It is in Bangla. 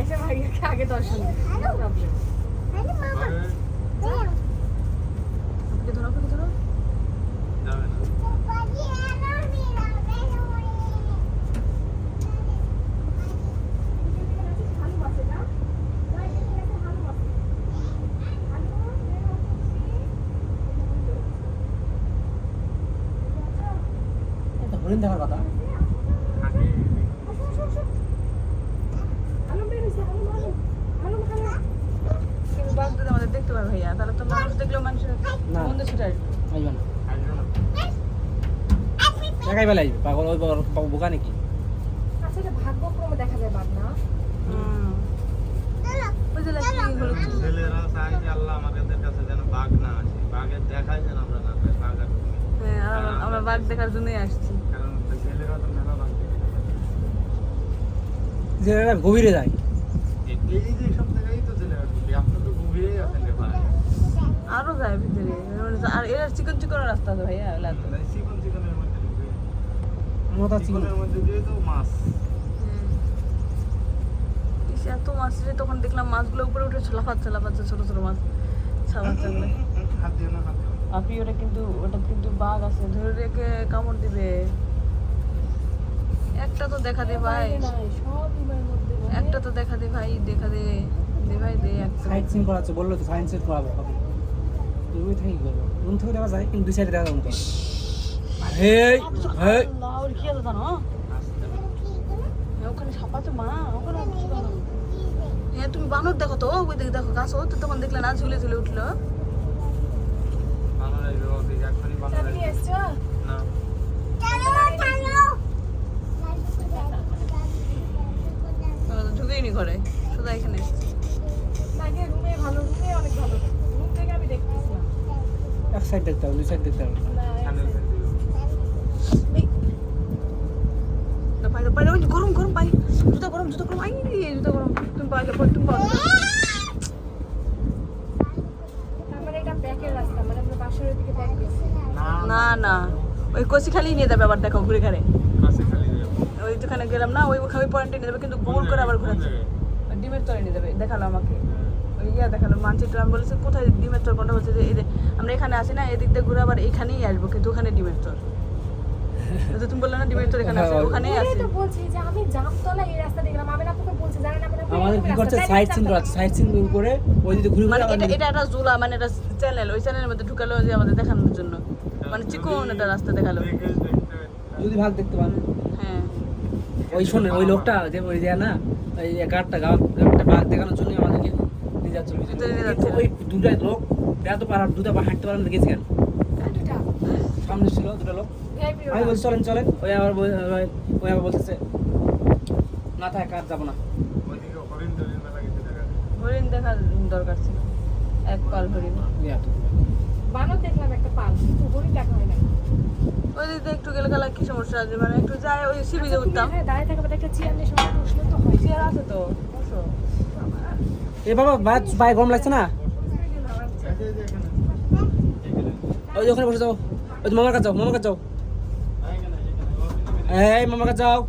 এসে ভাইয়াকে আগে দর্শন দিই প্রবলেম আপনাকে ধরো আপনাকে ধরো যাবে না এটা হরিণ দেখার কথা থাকে কিন্তু বাঘ যদি আমাদের ভাইয়া তাহলে তো মানুষ দেখলেও মানুষের না। বন্ধু ছুটে আসবে। আসবে না। একাই বেলা আসবে পাগল ওই বোকা নাকি? আচ্ছা এটা ভাগ্যক্রমে দেখা যায় বাঘ না? ছেলেরা চায় যে আল্লাহ আমাদের কাছে যেন বাঘ না আসে। বাঘের দেখাই যেন আমরা না পাই বাঘ। হ্যাঁ আমরা- আমরা বাঘ দেখার জন্যই আসছি। কারণ ছেলেরা তো মেলা বাঘ দেখে। যে গভীরে যায়। এই- এই যে সব জায়গায় তো ছেলেরা ঢুকে আপনার তো গভীরেই আছেন রে ভাই আরও যায় ভিতরে মানে আর এর চিকন চিকন রাস্তা আছে ভাইয়া এগুলা তো। চিকন চিকনের মধ্যে ঢুকে। আমরা চিকনের মধ্যে দিয়ে তো মাছ এত মাছ রে তখন দেখলাম মাছগুলো উপরে উঠে লাফাচ্ছে লাফাচ্ছে ছোট ছোট মাছ। না। আপনি ওটা কিন্তু ওটা কিন্তু বাঘ আছে ধরে রেখে কামড় দিবে। একটা তো দেখা দে ভাই। মানে একটা তো দেখা দে ভাই দেখা দে। দে ভাই দে একটা। সাইড সিন করাচ্ছে বলল তো সাইন্স সেট করাবো। তুমি থেকে করব রুম থেকে দেখা যায় কিন্তু দুই সাইডে দেখা যাবে তো হেই হেই ওর কি আছে জানো আসতে ওখানে আছে মা ওখানে কিছু হ্যাঁ তুমি বানর দেখো তো ওই দিকে দেখো গাছ তো তখন দেখলে না ঝুলে ঝুলে উঠল বানর আসবে ওদিকে, এক্ষুনি বানর চাবি নিয়ে আসবে। এসছো? না, ঢুকেই নি ঘরে শুধু এখানে। না, ভালো, রুমে অনেক ভালো। রুম থেকে আমি দেখতেছি না। এক সাইড দেখতে হবে দুই সাইড দেখতে হবে গরম গরম বাইরে জুতা গরম জুতা গরম আই জুতা গরম তুমি পড় তুমি। না না ওই কচি খালি নিয়ে যাবে আবার দেখো ঘুরে ঘাড়ে। ওই যেখানে গেলাম না ওই ওই পয়েন্টে নিয়ে যাবে কিন্তু গোল করে আবার ঘোরাচ্ছে ডিমের তলে নিয়ে যাবে দেখাল আমাকে ইয়া দেখাল মানচিত্র আমি বলেছি কোথায় ডিমের চর কোনটা বলছে যে আমরা এখানে আসি না এদিক দিয়ে ঘুরে আবার এখানেই আসব কিন্তু ওখানে ডিমের চর। তুমি বললে না ডিমের চর এখানে আছে হ্যাঁ, ওখানেই আছে তো বলছি যে আমি জামতলা এই রাস্তা দেখলাম আমি আপনাকে বলছি জানেন আপনারা আমাদের কি করছে? সাইড সিন করাচ্ছে সাইড সিন করে ওই দিকে ঘুরে মানে এটা এটা একটা জুলা মানে এটা চ্যানেল ওই চ্যানেলের মধ্যে ঢুকালো যে আমাদের দেখানোর জন্য। মানে চিকন একটা রাস্তা দেখাল। যদি ভাগ দেখতে পান। হ্যাঁ। ওই শোনে ওই লোকটা যে ওই দেয়া না ওই গাড়টা গাড়টা বাঘ দেখানোর জন্য আমাদেরকে নিয়ে যাচ্ছিল। ওই দুটা লোক দেয়া তো দুটা পা হাঁটতে পারেন গেছে কেন? সামনে ছিল দুটা লোক। আমি বলছি চলেন চলেন। ওই আবার ওই- আবার বলতেছে না থাক কাজ যাব না। হরিণ যায়। দেখার দরকার ছিল। এক পাল হরিণ। বানর দেখলাম একটা পাল কিন্তু হরিণ দেখা হয় না ওই দিক দিয়ে একটু গেলে গেলে কি সমস্যা আছে? মানে একটু যাই ওই সিবিজে উঠতাম। হ্যাঁ দাঁড়িয়ে থাকবে একটা চেয়ার নিয়ে বসলে তো হয়। চেয়ার আছে তো বসো। এ বাবা ভাই গরম লাগছে না? ওই ওখানে বসে যাও। ওই মামার কাছে যাও, মামার কাছে যাও। এই, মামার কাছে যাও।